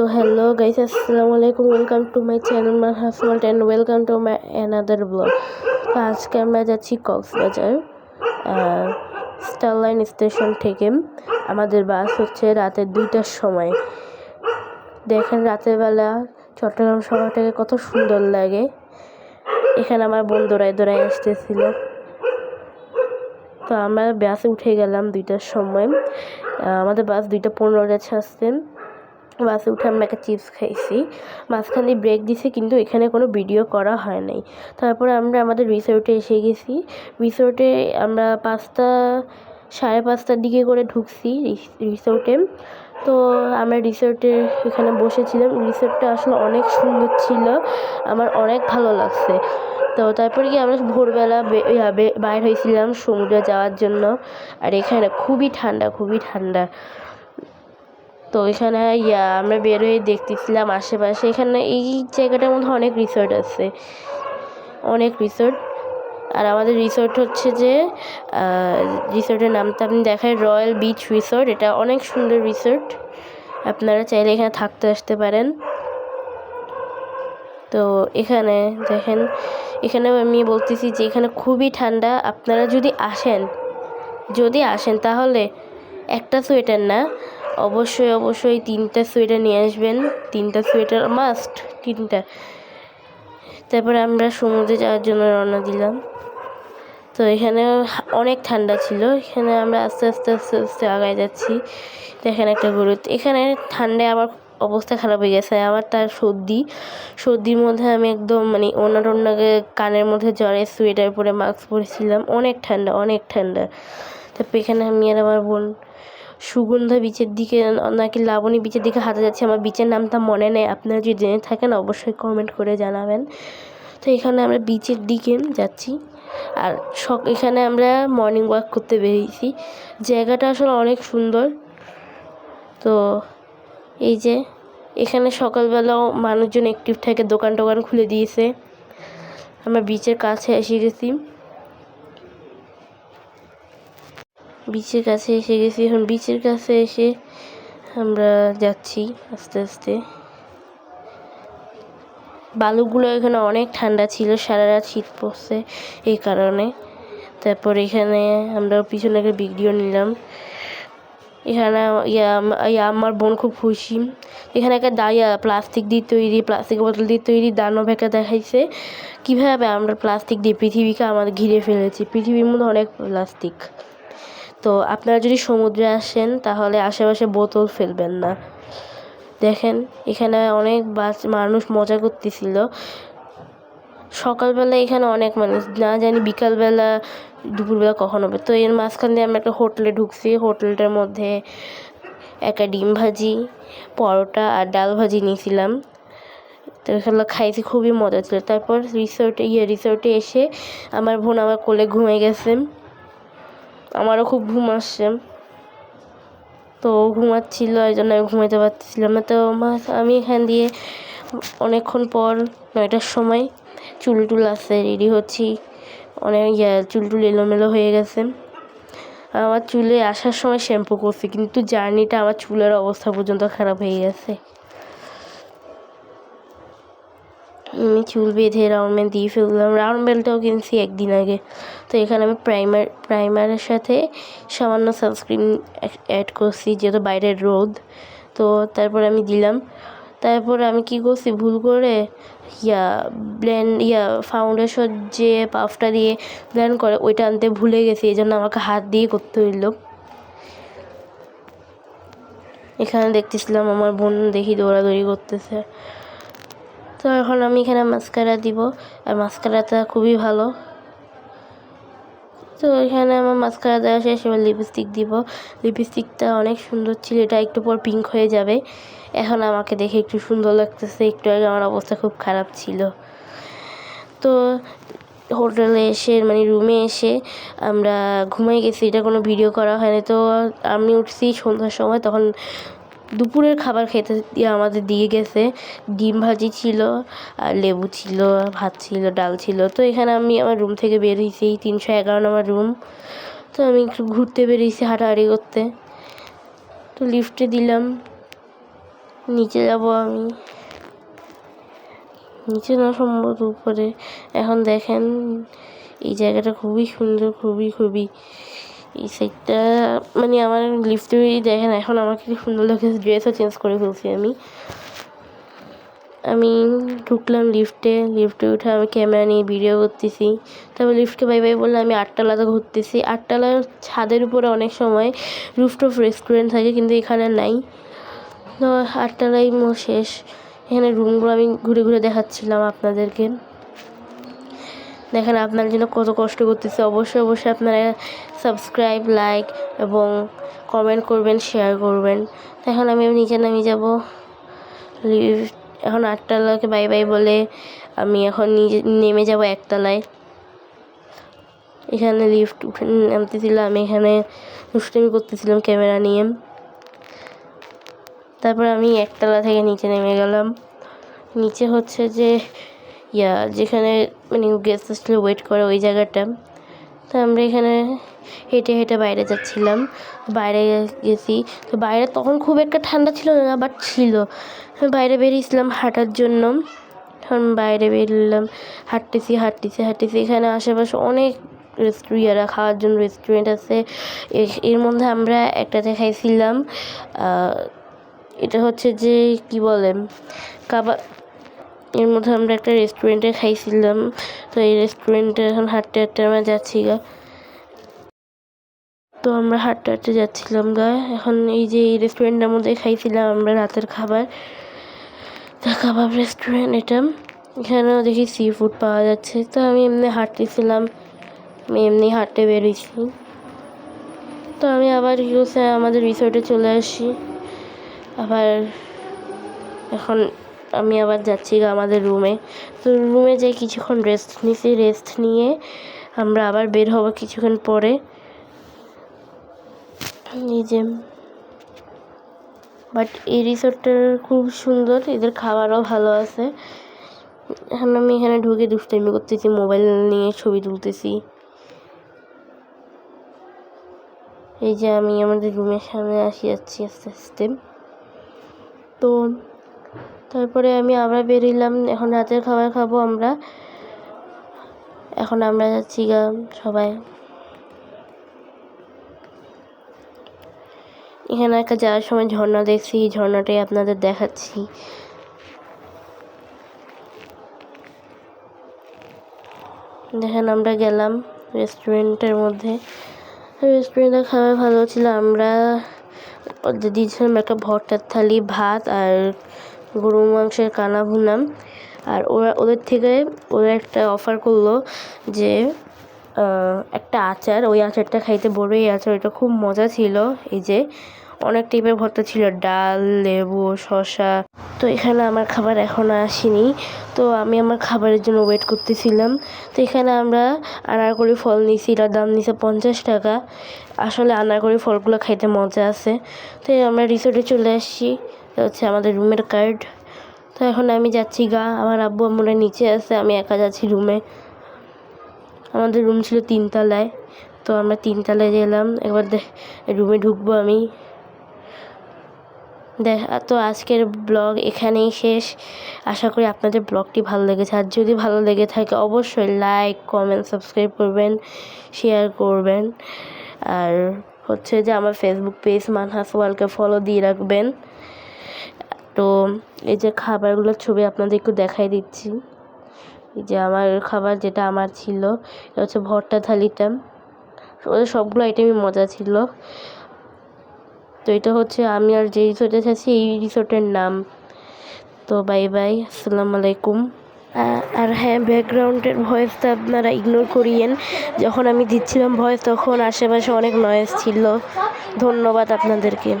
তো hello guys, আসসালামু আলাইকুম welcome to my channel my হাসমাল্ট and welcome to my another blog তো আজকে আমরা যাচ্ছি কক্সবাজার স্টারলাইন স্টেশন থেকে। আমাদের বাস হচ্ছে রাতের দুইটার সময়। দেখেন রাতের বেলা চট্টগ্রাম শহরটাকে কত সুন্দর লাগে। এখানে আমার বোন দৌড়ায় দৌড়ায় আসতেছিল। তো আমরা বাসে উঠে গেলাম দুইটার সময়। আমাদের বাস দুইটা পনেরো যাচ্ছে আসতেন বাসে উঠে আমরা একটা চিপস খাইছি। মাঝখানে ব্রেক দিছে, কিন্তু এখানে কোনো ভিডিও করা হয় নাই। তারপরে আমরা আমাদের রিসোর্টে এসে গেছি। রিসোর্টে আমরা পাঁচটা, সাড়ে পাঁচটার দিকে করে ঢুকছি রিসোর্টে তো আমরা রিসোর্টে এখানে বসেছিলাম। রিসোর্টটা আসলে অনেক সুন্দর ছিল। আমার অনেক ভালো লাগছে। তো তারপরে কি আমরা ভোরবেলা বাইর হয়েছিলাম সমুদ্রে যাওয়ার জন্য। আর এখানে খুবই ঠান্ডা খুবই ঠান্ডা। তো এখানে, ইয়া, আমরা বের হয়ে দেখতেছিলাম আশেপাশে। এখানে এই জায়গাটার মধ্যে অনেক রিসোর্ট আছে। অনেক রিসোর্ট আর আমাদের রিসোর্ট হচ্ছে যে রিসোর্টের নামটা আপনি দেখায় রয়্যাল বিচ রিসোর্ট এটা অনেক সুন্দর রিসোর্ট আপনারা চাইলে এখানে থাকতে আসতে পারেন। তো এখানে দেখেন এখানে আমি বলতেছি যে এখানে খুবই ঠান্ডা। আপনারা যদি আসেন যদি আসেন তাহলে একটা সোয়েটার না। অবশ্যই অবশ্যই তিনটা সোয়েটার নিয়ে আসবেন। তিনটা সোয়েটার মাস্ট তিনটা। তারপরে আমরা সমুদ্রে যাওয়ার জন্য রওনা দিলাম। তো এখানে অনেক ঠান্ডা ছিল। এখানে আমরা আস্তে আস্তে আস্তে আস্তে আগায় যাচ্ছি। এখানে একটা গরু এখানে ঠান্ডায় আমার অবস্থা খারাপ হয়ে গেছে। আমার তার সর্দি। সর্দির মধ্যে আমি একদম মানে ওনা টোনাকে কানের মধ্যে জ্বরে সোয়েটার পরে মাস্ক পরেছিলাম। অনেক ঠান্ডা অনেক ঠান্ডা। তারপর এখানে আমি আর আমার বোন সুগন্ধা বিচের দিকে, নাকি লাবণী বিচের দিকে হাঁটা যাচ্ছে? আমার বিচের নামটা মনে নেই। আপনারা যদি জেনে থাকেন, অবশ্যই কমেন্ট করে জানাবেন। তো এখানে আমরা বিচের দিকে যাচ্ছি। আর সক, এখানে আমরা মর্নিং ওয়াক করতে বেরিয়েছি। জায়গাটা আসলে অনেক সুন্দর। তো এই যে, এখানে সকালবেলাও মানুষজন অ্যাক্টিভ থাকে দোকান টোকান খুলে দিয়েছে। আমরা বিচের কাছে এসে গেছি। বিচের কাছে এসে গেছি। এখন বিচের কাছে এসে আমরা যাচ্ছি আস্তে আস্তে। বালুগুলো এখানে অনেক ঠান্ডা ছিল, সারা রাত শীত পড়ছে এই কারণে। তারপর এখানে আমরা পিছনে একটা ভিডিও নিলাম। এখানে আমার বোন খুব খুশি। এখানে একটা দাইয়া প্লাস্টিক দিয়ে তৈরি প্লাস্টিক বোতল দিয়ে তৈরি দানব একটা দেখাইছে। কীভাবে আমরা প্লাস্টিক দিয়ে পৃথিবীকে আমাদের ঘিরে ফেলেছি? পৃথিবীর মধ্যে অনেক প্লাস্টিক। তো আপনারা যদি সমুদ্রে আসেন, তাহলে আশেপাশে বোতল ফেলবেন না। দেখেন, এখানে অনেক বাস মানুষ মজা করতেছিল। সকালবেলা এখানে অনেক মানুষ, না জানি বিকালবেলা, দুপুরবেলা কখন হবে। তো এর মাঝখান দিয়ে আমরা একটা হোটেলে ঢুকছি। হোটেলটার মধ্যে একটা ডিম ভাজি, পরোটা আর ডাল ভাজি নিয়েছিলাম। তো এগুলো খাইছি খুবই মজা ছিল। তারপর রিসোর্টে ইয়ে রিসোর্টে এসে আমার বোন আমার কোলে ঘুমে গেছে। আমারও খুব ঘুম আসছে। তো ঘুমাচ্ছিল, এই জন্য আমি ঘুমাইতে পারতেছিলাম না। তো আমি এখান দিয়ে অনেকক্ষণ পর নয়টার সময় চুল টুল আসছে রেডি হচ্ছি। অনেক চুল টুল এলোমেলো হয়ে গেছে। আমার চুলে আসার সময় শ্যাম্পু করছি, কিন্তু জার্নিটা আমার চুলের অবস্থা পর্যন্ত খারাপ হয়ে গেছে। আমি চুল বেঁধে রাউন্ড বেল দিয়ে ফেললাম। রাউন্ড বেলটাও কিনছি একদিন আগে। তো এখানে আমি প্রাইমার প্রাইমারের সাথে সামান্য সানস্ক্রিন অ্যাড করছি, যেহেতু বাইরের রোদ। তো তারপর আমি দিলাম। তারপর আমি কি করছি, ভুল করে ইয়া ব্লেন্ড ইয়া ফাউন্ডেশন যে পাফটা দিয়ে ব্লেন্ড করে, ওইটা আনতে ভুলে গেছি। এই জন্য আমাকে হাত দিয়ে করতে হইল। এখানে দেখতেছিলাম আমার বোন দেখি দৌড়াদৌড়ি করতেছে। তো এখন আমি এখানে মাস্কারা দিব, আর মাস্কারাটা খুবই ভালো। তো এখানে আমার মাস্কারা দেওয়া শেষ, এবার লিপস্টিক দিব। লিপস্টিকটা অনেক সুন্দর ছিল, এটা একটু পর পিঙ্ক হয়ে যাবে। এখন আমাকে দেখে একটু সুন্দর লাগতেছে, একটু আগে আমার অবস্থা খুব খারাপ ছিল। তো হোটেলে এসে মানে রুমে এসে আমরা ঘুমাই গেছি, এটা কোনো ভিডিও করা হয়নি। তো আমি উঠছি সন্ধ্যার সময়, তখন দুপুরের খাবার খেতে দিয়ে আমাদের দিয়ে গেছে। ডিম ভাজি ছিল, আর লেবু ছিল, ভাত ছিল, ডাল ছিল। তো এখানে আমি আমার রুম থেকে বেরিয়েছি তিনশো এগারো নম্বর রুম। তো আমি একটু ঘুরতে বেরিয়েছি হাঁটাহাঁটি করতে। তো লিফটে দিলাম, নিচে যাব আমি। নিচে না সম্ভবত উপরে। এখন দেখেন, এই জায়গাটা খুবই সুন্দর, খুবই খুবই এই সাইডটা মানে আমার লিফটে দেখেন, এখন আমাকে সুন্দর লাগছে ড্রেসও চেঞ্জ করে ফেলছি আমি। আমি ঢুকলাম লিফটে লিফটে উঠে আমি ক্যামেরা নিয়ে ভিডিও করতেছি। তারপর লিফটকে বাই বাই বললে আমি আটতলাতে ঘুরতেছি। আটতলার ছাদের উপরে অনেক সময় রুফটপ রেস্টুরেন্ট থাকে, কিন্তু এখানে নাই। তো আটতলাই শেষ। এখানে রুমগুলো আমি ঘুরে ঘুরে দেখাচ্ছিলাম আপনাদেরকে। দেখেন আপনার জন্য কত কষ্ট করতেছে। অবশ্যই অবশ্যই আপনারা সাবস্ক্রাইব লাইক এবং কমেন্ট করবেন শেয়ার করবেন। এখন আমি নিচে নামিয়ে যাব। এখন আটতলাকে বাই বাই বলে আমি এখন নিজে, নেমে যাব একতলায়। এখানে লিফট উঠে নামতেছিলাম, আমি এখানে দুষ্টুমি করতেছিলাম ক্যামেরা নিয়ে। তারপর আমি একতলা থেকে নিচে নেমে গেলাম। নিচে হচ্ছে যে ইয়া যেখানে মানে গেস্ট আসলে ওয়েট করে ওই জায়গাটা। তো আমরা এখানে হেঁটে হেঁটে বাইরে যাচ্ছিলাম। বাইরে গেছি। তো বাইরে তখন খুব একটা ঠান্ডা ছিল না বাট ছিল। বাইরে বেরিয়েছিলাম হাঁটার জন্য। তখন বাইরে বেরলাম, হাঁটতেছি হাঁটতেছি হাঁটতেছি। এখানে আশেপাশে অনেক রেস্টুরিয়ারা খাওয়ার জন্য রেস্টুরেন্ট আছে। এর মধ্যে আমরা একটাতে খাইছিলাম এটা হচ্ছে যে, কি বলে, কাবাব এর মধ্যে আমরা একটা রেস্টুরেন্টে খাইছিলাম। তো এই রেস্টুরেন্টে এখন হাঁটতে হাঁটতে আমরা যাচ্ছি গা। তো আমরা হাঁটতে হাঁটতে যাচ্ছিলাম গা। এখন এই যে এই রেস্টুরেন্টের মধ্যে খাইছিলাম আমরা রাতের খাবার। তা কাবাব রেস্টুরেন্ট এটা। এখানেও দেখি সি ফুড পাওয়া যাচ্ছে। তো আমি এমনি হাঁটতেছিলাম। আমি এমনি হাঁটতে বেরিয়েছি। তো আমি আবার কি আমাদের রিসোর্টে চলে আসি। আবার এখন আমি আবার যাচ্ছি আমাদের রুমে তো রুমে যাই কিছুক্ষণ রেস্ট নিছি রেস্ট নিয়ে আমরা আবার বের হব কিছুক্ষণ পরে। এই যে বাট এই রিসোর্টটা খুব সুন্দর, এদের খাবারও ভালো আছে। এখন আমি এখানে ঢুকে দুষ্টাইমি করতেছি মোবাইল নিয়ে ছবি তুলতেছি। এই যে আমি আমাদের রুমের সামনে আসি, যাচ্ছি আস্তে আস্তে। তো তারপরে আমি আবার বেরিলাম, এখন রাতের খাবার খাব আমরা। এখন আমরা যাচ্ছি গা সবাই। এখানে একটা যাওয়ার সময় ঝর্ণা দেখছি ঝর্ণাটাই আপনাদের দেখাচ্ছি। দেখেন আমরা গেলাম রেস্টুরেন্টের মধ্যে। রেস্টুরেন্টের খাবার ভালো ছিল, আমরা দিয়েছিলাম একটা ভর্তার থালি, ভাত আর গরু মাংসের কানা ভুনাম। আর ওরা, ওদের থেকে ওরা একটা অফার করল যে একটা আচার। ওই আচারটা খাইতে বড় এই আচার। ওইটা খুব মজা ছিল। এই যে, অনেক টাইপের ভর্তা ছিল। ডাল, লেবু, শসা। তো এখানে আমার খাবার এখনও আসেনি। তো আমি আমার খাবারের জন্য ওয়েট করতেছিলাম। তো এখানে আমরা আনারকলি ফল নিছি এটার দাম নিছে পঞ্চাশ টাকা। আসলে আনারকলি ফলগুলো খাইতে মজা আছে। তো আমরা রিসোর্টে চলে আসছি। হচ্ছে আমাদের রুমের কার্ড। তো এখন আমি যাচ্ছি গা, আমার আব্বু আম্মুরা নিচে আছে, আমি একা যাচ্ছি রুমে। আমাদের রুম ছিল তিনতলায়, তো আমরা তিনতলায় গেলাম। একবার রুমে ঢুকবো আমি। দেখ, তো আজকের ব্লগ এখানেই শেষ। আশা করি আপনাদের ব্লগটি ভালো লেগেছে। আর যদি ভালো লেগে থাকে, অবশ্যই লাইক কমেন্ট সাবস্ক্রাইব করবেন শেয়ার করবেন। আর হচ্ছে যে আমার ফেসবুক পেজ মানহাস ওয়ালকে ফলো দিয়ে রাখবেন। তো এই যে খাবারগুলোর ছবি আপনাদের একটু দেখাই দিচ্ছি। এই যে আমার খাবার যেটা আমার ছিল, এটা হচ্ছে ভর্তা থালিটা। ওদের সবগুলো আইটেমই মজা ছিল। তো এটা হচ্ছে আমি আর যে রিসোর্টে আছি, এই রিসোর্টের নাম। তো বাই বাই আসসালামু আলাইকুম। আর হ্যাঁ ব্যাকগ্রাউন্ডের ভয়েসটা আপনারা ইগনোর করিয়েন। যখন আমি দিচ্ছিলাম ভয়েস তখন আশেপাশে অনেক নয়েজ ছিল। ধন্যবাদ আপনাদেরকে।